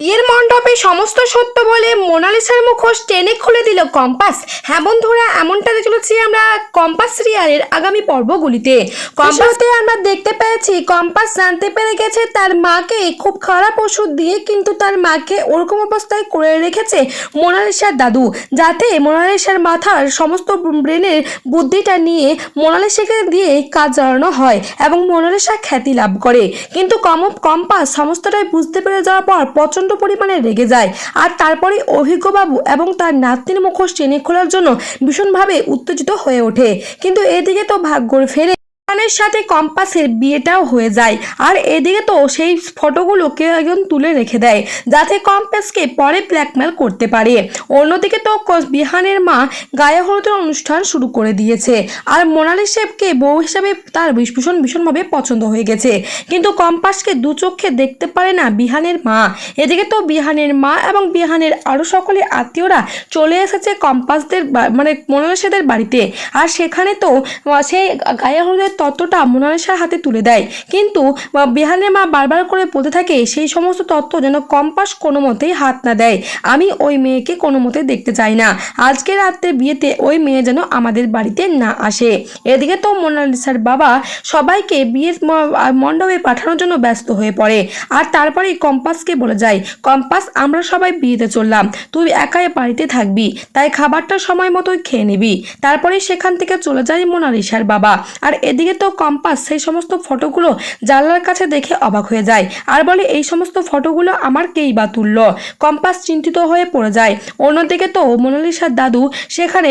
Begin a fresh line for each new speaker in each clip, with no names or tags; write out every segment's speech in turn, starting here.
বিয়ের মণ্ডপে সমস্ত সত্য বলে মোনালিসার মুখোশ টেনে খুলে দিল কম্পাস। হ্যাঁ বন্ধুরা, এমনটা চলেছি আমরা কম্পাস সিরিয়ালের আগামী পর্বগুলিতে। কম্পাসতে আমরা দেখতে পেয়েছি। কম্পাস জানতে পেরে গেছে তার মাকে খুব খারাপ ওষুধ দিয়ে কিন্তু তার মাকে ওরকম অবস্থায় করে রেখেছে মোনালিসার দাদু, যাতে মোনালিসার মাথার সমস্ত ব্রেনের বুদ্ধিটা নিয়ে মোনালিসাকে দিয়ে কাজ চালানো হয় এবং মোনালিসা খ্যাতি লাভ করে। কিন্তু কম কম্পাস সমস্তটাই বুঝতে পেরে যাওয়ার পর প্রচণ্ড পরিমাণে রেগে যায়। আর তারপরে অভিজ্ঞবাবু এবং তার নাতনির মুখোশ টেনে খোলার জন্য ভীষণভাবে উত্তেজিত হয়ে ওঠে। কিন্তু এদিকে তো ভাগ্যর ফেরে খানের সাথে কম্পাসের বিয়েটাও হয়ে যায়। আর এদিকে তো সেই ফটোগুলো কেউ একজন তুলে রেখে দেয়, যাতে কম্পাসকে পরে ব্ল্যাকমেল করতে পারে। অন্যদিকে তো বিহানের মা গায়ে হলুদের অনুষ্ঠান শুরু করে দিয়েছে। আর মোনালি মোনালিসেবকে বউ হিসাবে তার ভীষ- ভীষণ, ভীষণভাবে পছন্দ হয়ে গেছে। কিন্তু কম্পাসকে দু চোখে দেখতে পারে না বিহানের মা। এদিকে তো বিহানের মা এবং বিহানের আরও সকলে আত্মীয়রা চলে এসেছে কম্পাসদের মানে মোনালিসাদের বাড়িতে। আর সেখানে তো সেই গায়ে হলুদের তত্ত্বটা মোনালিসার হাতে তুলে দেয়। কিন্তু বিহানের মা বারবার করে বলতে থাকে, সেই সমস্ত তত্ত্ব যেন কম্পাস কোনো মতেই হাত না দেয়। আমি ওই মেয়েকে কোনো মতে দেখতে চাই না। আজকে রাত্রে বিয়েতে ওই মেয়ে যেন আমাদের বাড়িতে না আসে। এদিকে তো মোনালিসার বাবা সবাইকে বিয়ের মণ্ডপে পাঠানোর জন্য ব্যস্ত হয়ে পড়ে। আর তারপরেই কম্পাসকে বলে যায়, কম্পাস, আমরা সবাই বিয়েতে চললাম। তুই একাই বাড়িতে থাকবি, তাই খাবারটা সময় মতোই খেয়ে নিবি। তারপরে সেখান থেকে চলে যায় মোনালিসার বাবা। আর এদিকে তো কম্পাস সেই সমস্ত ফটোগুলো জানলার কাছে দেখে অবাক হয়ে যায়। আর বলে, এই সমস্ত ফটোগুলো আমার কেই বা তুললো? কম্পাস চিন্তিত হয়ে পড়ে যায়। অন্যদিকে তো মোনালিসার দাদু সেখানে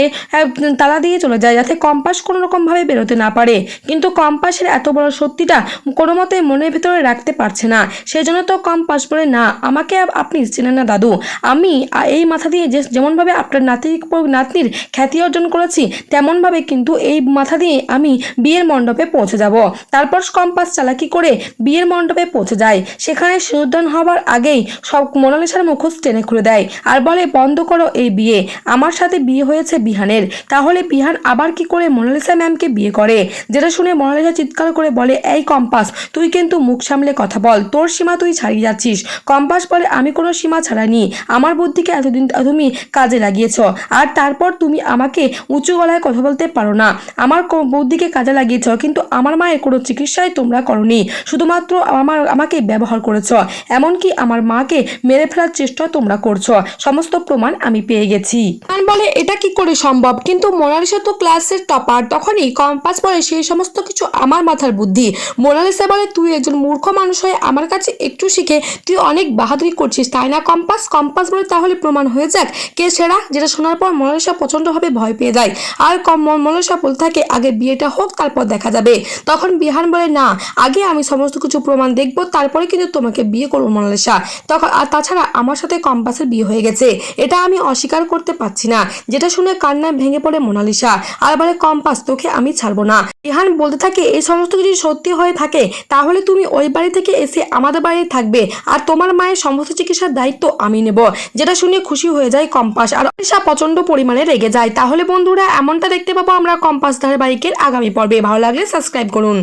তালা দিয়ে চলে যায় যাতে কম্পাস কোনো রকমভাবে বেরোতে না পারে। কিন্তু কম্পাসের এত বড় সত্যিটা কোনো মতে মনের ভেতরে রাখতে পারছে না। সেই জন্য তো কম্পাস বলে, না, আমাকে আপনি চেনেন না দাদু। আমি এই মাথা দিয়ে যে, যেমনভাবে আপনার নাতি, নাতনির খ্যাতি অর্জন করেছি, তেমনভাবে কিন্তু এই মাথা দিয়ে আমি বিয়ের মণ্ডপে পৌঁছে যাব। তারপর কম্পাস চালাকি করে বিয়ের মণ্ডপে পৌঁছে যায়। সেখানে সিঁদুরদান হবার আগেই সব মোনালিসার মুখোশ টেনে খুলে দেয় আর বলে, বন্ধ করো এই বিয়ে। আমার সাথে বিয়ে হয়েছে বিহানের। তাহলে বিহান আবার কি করে মোনালিসা ম্যামকে বিয়ে করে? যেটা শুনে মোনালিসা চিৎকার করে বলে, এই কম্পাস, তুই কিন্তু মুখ সামলে কথা বল। তোর সীমা তুই ছাড়িয়ে যাচ্ছিস। কম্পাস বলে, আমি কোনো সীমা ছাড়াইনি। আমার বুদ্ধিকে এতদিন তুমি কাজে লাগিয়েছ। আর তারপর তুমি আমাকে উঁচু গলায় কথা বলতে পারো না। আমার বুদ্ধিকে কাজে লাগিয়েছ। কিন্তু আমার মায়ের কোনো চিকিৎসাই তোমরা করনি। শুধুমাত্র আমার আমাকে ব্যবহার করেছ, এমনকি আমার মাকে মেরে ফেলার চেষ্টা তোমরা করছ। সমস্ত প্রমাণ আমি পেয়ে গেছি। বলে, এটা কি করে সম্ভব? কিন্তু মোনালিসা তো ক্লাসের টপার তখনই কম্পাস বলে, সেই সমস্ত কিছু আমার মাথার বুদ্ধি। মোনালিসা বলে, তুই একজন মূর্খ মানুষ হয়ে আমার কাছে একটু শিখে, তুই অনেক বাহাদুরি করছিস, তাই না কম্পাস? কম্পাস বলে, তাহলে প্রমাণ হয়ে যাক কে সেরা? যেটা শোনার পর মোনালিসা প্রচণ্ডভাবে ভয় পেয়ে যায়। আর কম মোনালিসা বলতে থাকে, আগে বিয়েটা হোক, তারপর দেখা যাবে। তখন বিহান বলে, না, আগে আমি সমস্ত কিছু প্রমাণ দেখব, তারপরে কিন্তু তোমাকে বিয়ে করব মোনালিসা তখন আর তাছাড়া আমার সাথে কম্পাসের বিয়ে হয়ে গেছে। এটা আমি অস্বীকার করতে পারছি না। যেটা শুনে কান্নায় ভেঙে পড়ে মোনালিসা। আর বলে, কম্পাস, তোকে আমি ছাড়বো না। বিহান বলতে থাকে, এই সমস্ত কিছু সত্যি হয়ে থাকে, তাহলে তুমি ওই বাড়ি থেকে এসে আমাদের বাড়ি থাকবে। আর তোমার মায়ের সমস্ত চিকিৎসার দায়িত্ব আমি নেব। যেটা শুনে খুশি হয়ে যায় কম্পাস। আর অনিশা প্রচণ্ড পরিমাণে রেগে যায়। তাহলে বন্ধুরা, এমনটা দেখতে পাবো আমরা কম্পাস ধারাবাহিকের আগামী পর্বে। ভালো লাগলে সাবস্ক্রাইব করুন।